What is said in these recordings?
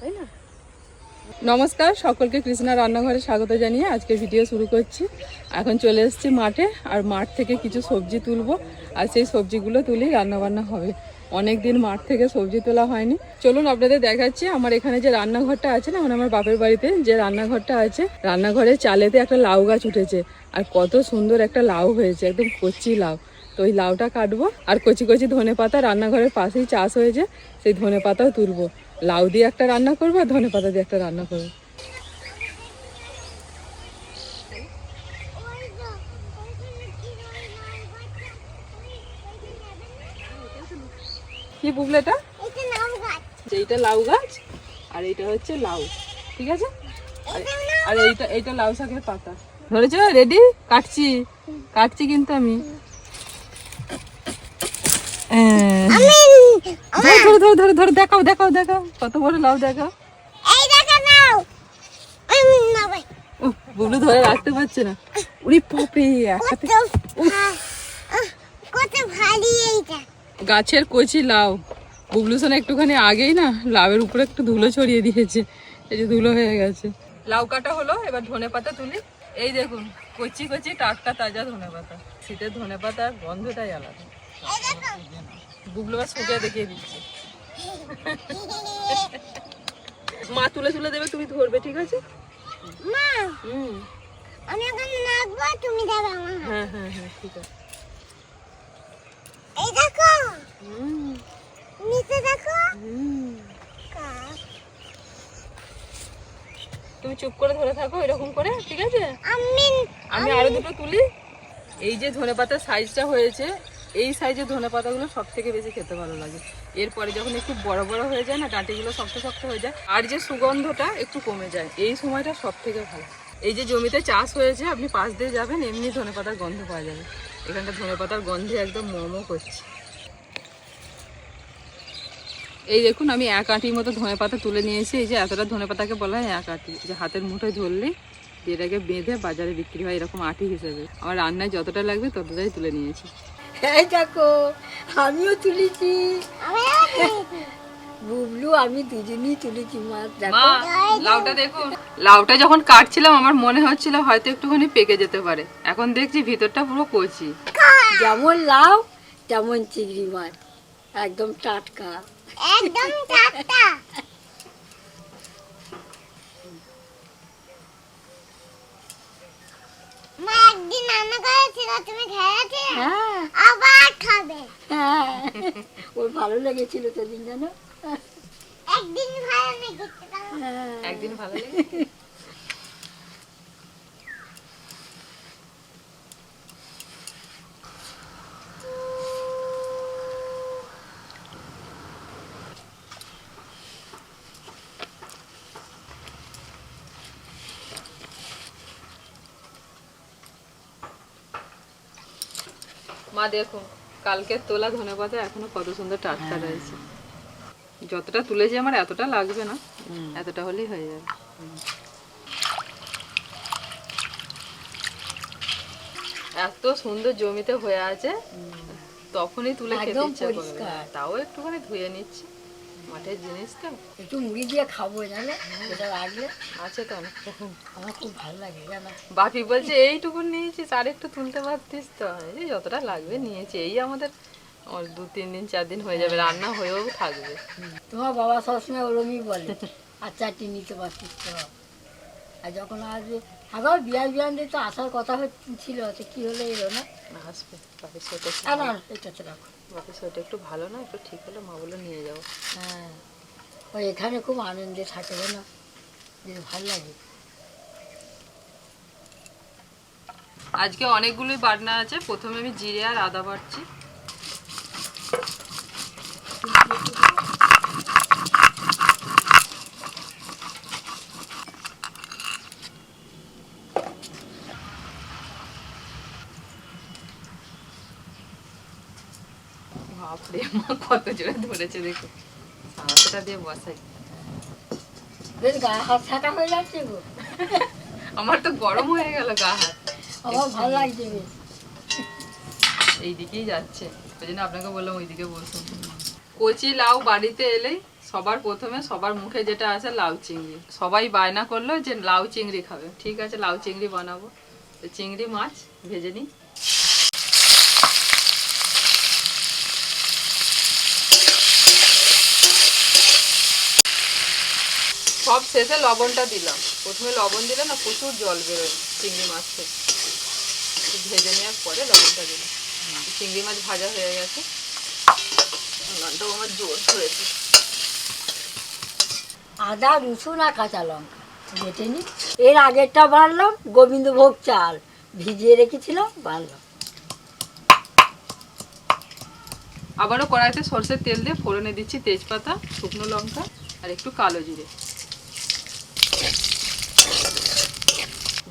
তাই না নমস্কার, সকলকে কৃষ্ণা রান্নাঘরে স্বাগত জানিয়ে আজকে ভিডিও শুরু করছি। এখন চলে এসেছি মাঠে, আর মাঠ থেকে কিছু সবজি তুলবো, আর সেই সবজিগুলো তুলেই রান্নাবান্না হবে। অনেক দিন মাঠ থেকে সবজি তোলা হয়নি। চলুন আপনাদের দেখাচ্ছি, আমার এখানে যে রান্নাঘরটা আছে না মানে আমার বাপের বাড়িতে যে রান্নাঘরটা আছে রান্নাঘরের চালেতে একটা লাউ গাছ উঠেছে আর কত সুন্দর একটা লাউ হয়েছে, একদম কচি লাউ। তো ওই লাউটা কাটবো আর কচি কচি ধনে পাতা রান্নাঘরের পাশেই চাষ হয়েছে, সেই ধনে পাতাও তুলবো। লাউ দিয়ে একটা রান্না করব আর ধনে পাতা দিয়ে একটা রান্না করব। কি বুঝলে এটা? যে এইটা লাউ গাছ? আর এইটা হচ্ছে লাউ ঠিক আছে? আর- এইটা এইটা লাউ শাকের পাতা। ধরেছো? রেডি কাটছি। কাটছি কিন্তু আমি। আহ, ধরো ধরো ধরো ধরো দেখাও দেখাও দেখাও। কত বড় লাউ দেখাও। বুবলু ধরে রাখতে পারছে না। উড়ি পপে একসাথে গাছের কচি লাউ। বুবলু সোনা একটুখানি আগেই না লাউয়ের উপরে একটু ধুলো ছড়িয়ে দিয়েছে। এই যে ধুলো হয়ে গেছে। লাউ কাটা হলো এবার ধনে পাতা তুলি। এই দেখুন কচি কচি টাটকা তাজা ধনে পাতা। শীতের ধনে পাতার গন্ধটাই আলাদা। বুবলু বা শুকিয়ে দেখিয়ে দিচ্ছে। মা তুলে তুলে দেবে তুমি ধরবে ঠিক আছে? মা হুম। আমি এখন নাচবো তুমি দেবে হ্যাঁ হ্যাঁ হ্যাঁ ঠিক আছে এই দেখো হুম নিচে দেখো। তুমি চুপ করে ধরে থাকো এরকম করে ঠিক আছে? আমি আমি আরও দুটো তুলি। এই যে ধনে পাতার সাইজটা হয়েছে এই সাইজের ধনে পাতাগুলো সব থেকে বেশি খেতে ভালো লাগে। এরপরে যখন একটু বড় বড় হয়ে যায় না ডাঁটিগুলো শক্ত শক্ত হয়ে যায় আর যে সুগন্ধটা একটু কমে যায় এই সময়টা সব থেকে ভালো। এই যে জমিতে চাষ হয়েছে আপনি পাশ দিয়ে যাবেন এমনি ধনে পাতার গন্ধ পাওয়া যাবে। এখানটা ধনে পাতার গন্ধে একদম মোমো করছে। এই দেখুন আমি এক আঁটির মতো ধনে পাতা তুলে নিয়েছি। এই যে এতটা ধনে পাতাকে বলা হয় এক আঁটি। যে হাতের মুঠোয় ধরলে এটাকে বেঁধে বাজারে বিক্রি হয় এরকম আঁটি হিসেবে। আমার রান্নায় যতটা লাগবে ততটাই তুলে নিয়েছি। এই দেখো আমিও তুলেছি। বুবলু আমি দুজনেই তুলেছি মাছ দেখো। লাউটা দেখুন। লাউটা যখন কাটছিলাম আমার মনে হচ্ছিল হয়তো একটুখানি পেকে যেতে পারে। এখন দেখছি ভিতরটা পুরো কচি। যেমন লাউ তেমন চিংড়ি মাছ। একদম টাটকা। একদম টাটকা। মা একদিন রান্না করেছিল তুমি খেয়েছিলে হ্যাঁ। আবার খাবে হ্যাঁ। ওর ভালো লেগেছিল সেদিন জানো? একদিন ভালো লেগেছে। হ্যাঁ। একদিন ভালো লেগেছে? মা দেখুন কালকের তোলা ধনে পাতা এখনও কত সুন্দর টাটকা রয়েছে। যতটা তুলেছি আমার এতটা লাগবে না এতটা হলেই হয়ে যাবে। এত সুন্দর জমিতে হয়ে আছে তখনই তুলে খেতে ইচ্ছা করবে তাও একটুখানি ধুয়ে নিচ্ছি। মাঠের জিনিস তো একটু মুড়ি দিয়ে খাব জানে? এটা রাখলে আছে তো আমার খুব ভালো লাগে জানো? বাপি বলছে এইটুকু নিয়েছিস আর একটু তুলতে পারতিস তো? এই যতটা লাগবে নিয়েছি। এই আমাদের ওর দু তিন দিন চার দিন হয়ে যাবে রান্না হয়েও থাকবে। তোমার বাবা সবসময় ওরমই বলে আর চারটি নিতে পারতিস তো? আর যখন আসবে আবার বিয়ার বিয়ান দিয়ে তো আসার কথা ছিল তো কি হলো এলো না? আসবে। বাপির আর না এটাতে রাখো। বাপির সাথে একটু ভালো না একটু ঠিক হলে মা বলে নিয়ে যাব হ্যাঁ। ওই এখানে খুব আনন্দে থাকে না বেশ ভালো লাগে। আজকে অনেকগুলোই বাটনা আছে প্রথমে আমি জিরে আর আদা বাটছি। বাপরে মা কত জোরে ধরেছে দেখো দিয়ে বসাই গায়ে হাত ছাটা হয়ে যাচ্ছে গো আমার তো গরম হয়ে গেল গা হাত আমার ভালো লাগছে বেশ এই দিকেই যাচ্ছে। ওই জন্য আপনাকে বললাম ওইদিকে বসুন। কচি লাউ বাড়িতে এলেই সবার প্রথমে সবার মুখে যেটা আছে লাউ চিংড়ি। সবাই বায়না করল যে লাউ চিংড়ি খাবে। ঠিক আছে লাউ চিংড়ি বানাবো। চিংড়ি মাছ ভেজে নিই। সব শেষে লবণটা দিলাম। প্রথমে লবণ দিলে না প্রচুর জল বেরোয় চিংড়ি মাছ থেকে। ভেজে নেওয়ার পরে লবণটা দিলাম। চিংড়ি মাছ ভাজা হয়ে গেছে। গানটাও আমার জোর ধরেছে। আদা রসুন আর কাঁচা লঙ্কা। বেটে নি। এর আগেরটা বানলাম গোবিন্দভোগ চাল। ভিজিয়ে রেখেছিলাম বানলাম আবারও কড়াইতে সর্ষের তেল দিয়ে ফোড়নে দিচ্ছি তেজপাতা শুকনো লঙ্কা আর একটু কালো জিরে।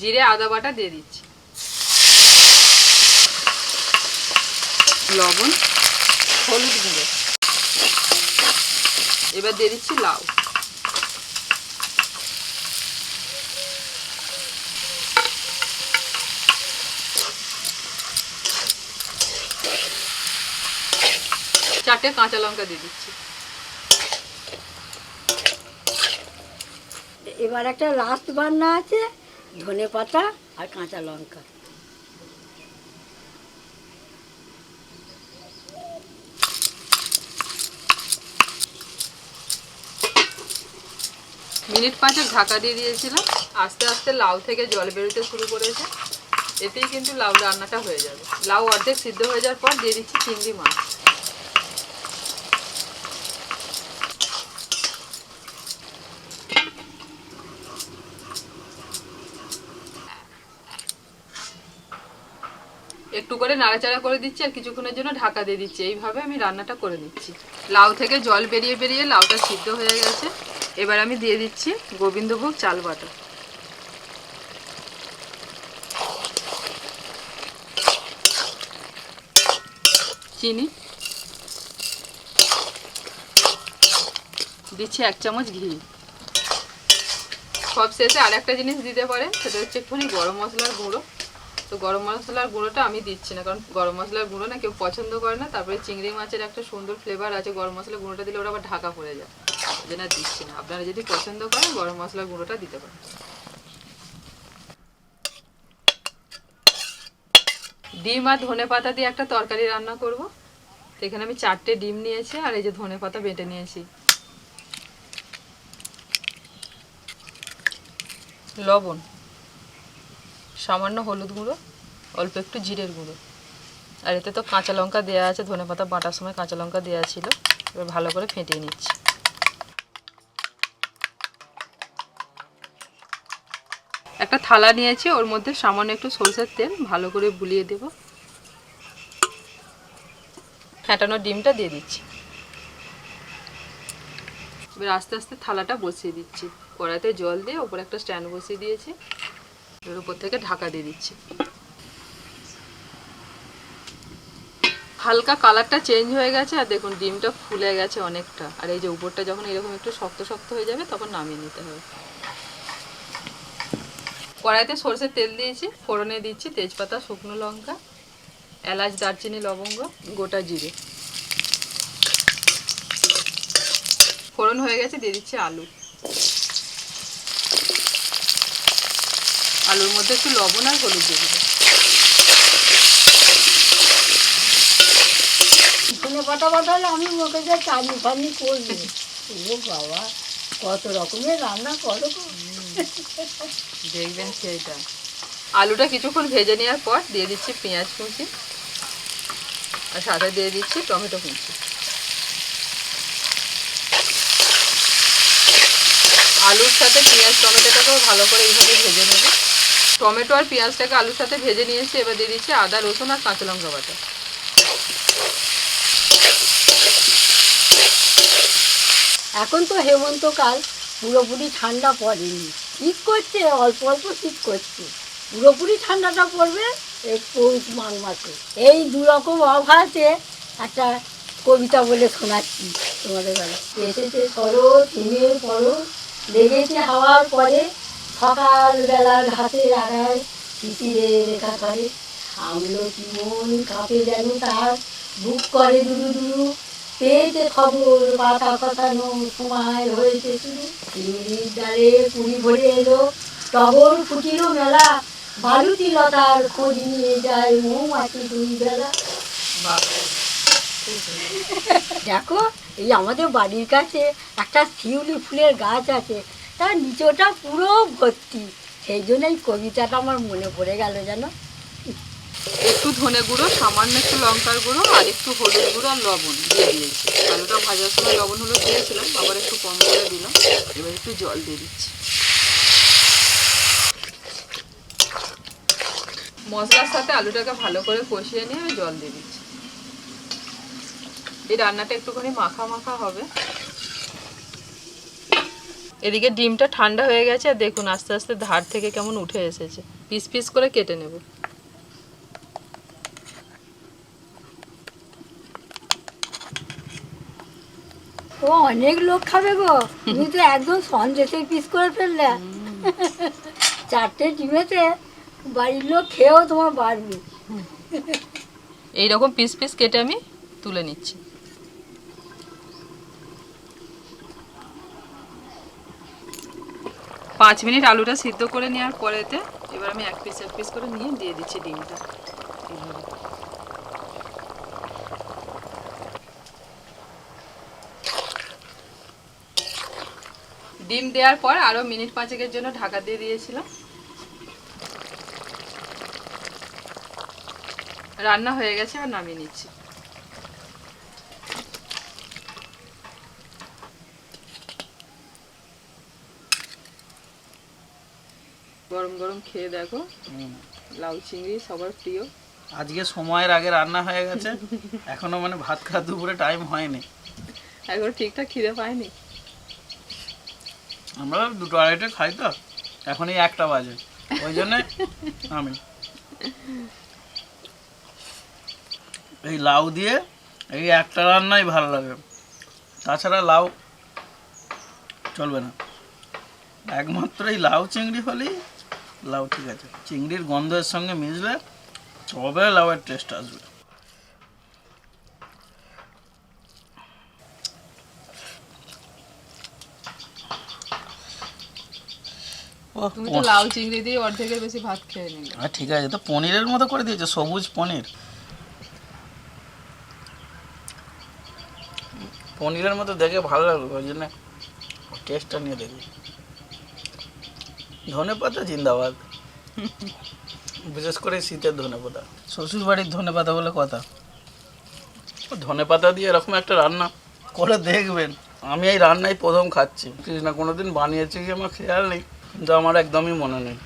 জিরে আদা বাটা দিয়ে দিচ্ছি। লবণ, হলুদ গুঁড়ো। এবার দিয়ে দিচ্ছি লাউ। চারটে কাঁচা লঙ্কা দিয়ে দিচ্ছি। এবার একটা লাস্ট বান্না আছে। ধনে পাতা আর কাঁচা লঙ্কা। মিনিট পাঁচেক ঢাকা দিয়ে দিয়েছিলাম, আস্তে আস্তে লাউ থেকে জল বেরোতে শুরু করেছে। এতেই কিন্তু লাউ রান্নাটা হয়ে যাবে। লাউ অর্ধেক সিদ্ধ হয়ে যাওয়ার পর দিয়ে দিচ্ছি চিংড়ি মাছ। একটু করে নাড়াচাড়া করে দিচ্ছি আর কিছুক্ষণের জন্য ঢাকা দিয়ে দিচ্ছি। এইভাবে আমি রান্নাটা করে নিচ্ছি। লাউ থেকে জল বেরিয়ে বেরিয়ে লাউটা সিদ্ধ হয়ে গেছে। এবার আমি দিয়ে দিচ্ছি গোবিন্দভোগ চাল বাটা। চিনি। দিচ্ছি এক চামচ ঘি। সব শেষে আর একটা জিনিস দিতে পারেন, সেটা হচ্ছে একটুখানি গরম মশলার গুঁড়ো। তো গরম মশলার গুঁড়োটা আমি দিচ্ছি না, কারণ গরম মশলার গুঁড়ো না কেউ পছন্দ করে না, তারপরে চিংড়ি মাছের একটা সুন্দর ফ্লেভার আছে, গরম মশলার গুঁড়োটা দিলে ওটা আবার ঢাকা পড়ে যায়, ওই জন্য দিচ্ছি না। আপনারা যদি পছন্দ করেন, গরম মশলার গুঁড়োটা দিতে পারেন। ডিম আর ধনে পাতা দিয়ে একটা তরকারি রান্না করব। তো এখানে আমি চারটে ডিম নিয়েছি, আর এই যে ধনে পাতা বেটে নিয়েছি। লবণ। সামান্য হলুদ গুঁড়ো, অল্প একটু জিরের গুঁড়ো। আর এতে তো কাঁচা লঙ্কা দেওয়া আছে, ধনে পাতা বাটার সময় কাঁচা লঙ্কা দেওয়া ছিল। এবার ভালো করে ফেটিয়ে নিচ্ছি। একটা থালা নিয়েছি, ওর মধ্যে সামান্য একটু সরষের তেল, ভালো করে বুলিয়ে দেব। ফেটানো ডিমটা দিয়ে দিচ্ছি। এবার আস্তে আস্তে থালাটা বসিয়ে দিচ্ছি। কড়াইতে জল দিয়ে ওপরে একটা স্ট্যান্ড বসিয়ে দিয়েছি। এর উপর থেকে ঢাকা দিয়ে দিচ্ছি। হালকা কালারটা চেঞ্জ হয়ে গেছে, আর দেখুন ডিমটা ফুলে গেছে অনেকটা। আর এই যে উপরটা যখন এরকম একটু শক্ত শক্ত হয়ে যাবে, তখন নামিয়ে নিতে হবে। কড়াইতে সরষের তেল দিয়েছি, ফোড়নে দিচ্ছি তেজপাতা, শুকনো লঙ্কা, এলাচ, দারচিনি, লবঙ্গ, গোটা জিরে। ফোড়ন হয়ে গেছে, দিয়ে দিচ্ছি আলু। আলুর মধ্যে একটু লবণ আর হলুদ দিয়ে দিলাম ধনে পাতা আমি মুখে যে চাটনি ফাটনি করবি। ও বাবা কত রকমের রান্না করো দেখবেন সেইটা। আলুটা কিছুক্ষণ ভেজে নেওয়ার পর দিয়ে দিচ্ছি পেঁয়াজ কুচি আর সাথে দিয়ে দিচ্ছি টমেটো কুচি। আলুর সাথে পেঁয়াজ টমেটোটাকেও ভালো করে এইভাবে ভেজে নেব। টমেটো আর পেঁয়াজটাকে আলুর সাথে ভেজে নিয়েছি এবার দিয়ে দিচ্ছি আদা রসুন আর কাঁচা লঙ্কা বাটা। এখন তো হেমন্তকাল পুরোপুরি ঠান্ডা পড়েনি। শীত করছে অল্প অল্প শীত করছে। পুরোপুরি ঠান্ডাটা পড়বে এই পৌষ মাঘ মাসে। এই দু রকম অভাসে একটা কবিতা বলে শোনাচ্ছি তোমাদের কাছে। এসেছে শরৎ হিমের পরশ লেগেছে হাওয়ার পরে সকালবেলার ঘাসের আগায় শিশিরে রেখা করে আমলো কি মন কাঁপে যেন তার? বুক করে দুরু দুরু। পেয়েছে খবর, পাতা কথানো সময় হয়েছে শুরু। শিউলির ডালে পুরি ভরে এলো। টগর ফুটিল মেলা। বালুতি লতার খোঁজ নিয়ে যায় মৌমাছি দুই বেলা দেখো, এই আমাদের বাড়ির কাছে একটা শিউলি ফুলের গাছ আছে। তার নিচটা পুরো ভর্তি। সেই জন্য এই কবিতাটা আমার মনে পড়ে গেল, জানো? একটু ধনে গুঁড়ো, সামান্য একটু লঙ্কার গুঁড়ো আর একটু হলুদ গুঁড়ো আর লবণ দিয়ে দিয়েছি। আলুটা ভাজার সময় লবণ হলুদ দিয়েছিলাম, আবার একটু কম করে দিলাম। এবার একটু জল দিয়ে দিচ্ছি। মশলার সাথে আলুটাকে ভালো করে কষিয়ে নিয়ে আমি জল দিয়ে দিচ্ছি। এই রান্নাটা একটুখানি মাখা মাখা হবে। এদিকে ডিমটা ঠান্ডা হয়ে গেছে আর দেখুন আস্তে আস্তে ধার থেকে কেমন উঠে এসেছে। পিস পিস করে কেটে নেব। ও অনেক লোক খাবে গো। তুমি তো একদম সন্দেশের পিস করে ফেললে। চারটে ডিমেতে বাড়ির লোক খেয়েও তোমার বাড়বে। এই রকম পিস পিস কেটে আমি তুলে নিচ্ছি। পাঁচ মিনিট আলুটা সিদ্ধ করে নেওয়ার পরেতে এবার আমি এক পিস এক পিস করে নিয়ে দিয়ে দিচ্ছি ডিমটা। ডিম দেওয়ার পর আরও মিনিট পাঁচেকের জন্য ঢাকা দিয়ে দিয়েছিলাম রান্না হয়ে গেছে আর নামিয়ে নিচ্ছি গরম খেয়ে দেখো। লাউ চিংড়ি সবার প্রিয়। আজকে সময়ের আগে রান্না হয়ে গেছে। এখনও মানে ভাত খাওয়া দুপুরে টাইম হয়নি। একবার ঠিকঠাক খিদে পায়নি? আমরা দুটো আড়াইটে খাই তো। এখনই একটা বাজে। ওই জন্যে আমি। এই লাউ দিয়ে এই একটা রান্নাই ভালো লাগে। তাছাড়া লাউ চলবে না। একমাত্র এই লাউ চিংড়ি হলেই লাউ ঠিক আছে। চিংড়ির গন্ধের সঙ্গে মিশলে তবে লাউয়ের টেস্ট আসবে। ওহ, তুমি তো লাউ চিংড়ি দিয়ে অর্ধেকের বেশি ভাত খেয়ে নিলে। হ্যাঁ ঠিক আছে তো পনিরের মতো করে দিয়েছে সবুজ পনির। পনিরের মতো দেখে ভালো লাগল ওই জন্য টেস্টটা নিয়ে দেখি। ধনে পাতা জিন্দাবাদ। বিশেষ করে শীতের ধনে পাতা শ্বশুর বাড়ির ধনে পাতা বলে কথা? ধনে পাতা দিয়ে এরকম একটা রান্না। করে দেখবেন। আমি এই রান্নাই প্রথম খাচ্ছি। কৃষ্ণা কোনোদিন বানিয়েছি কি আমার খেয়াল নেই কিন্তু আমার একদমই মনে নেই।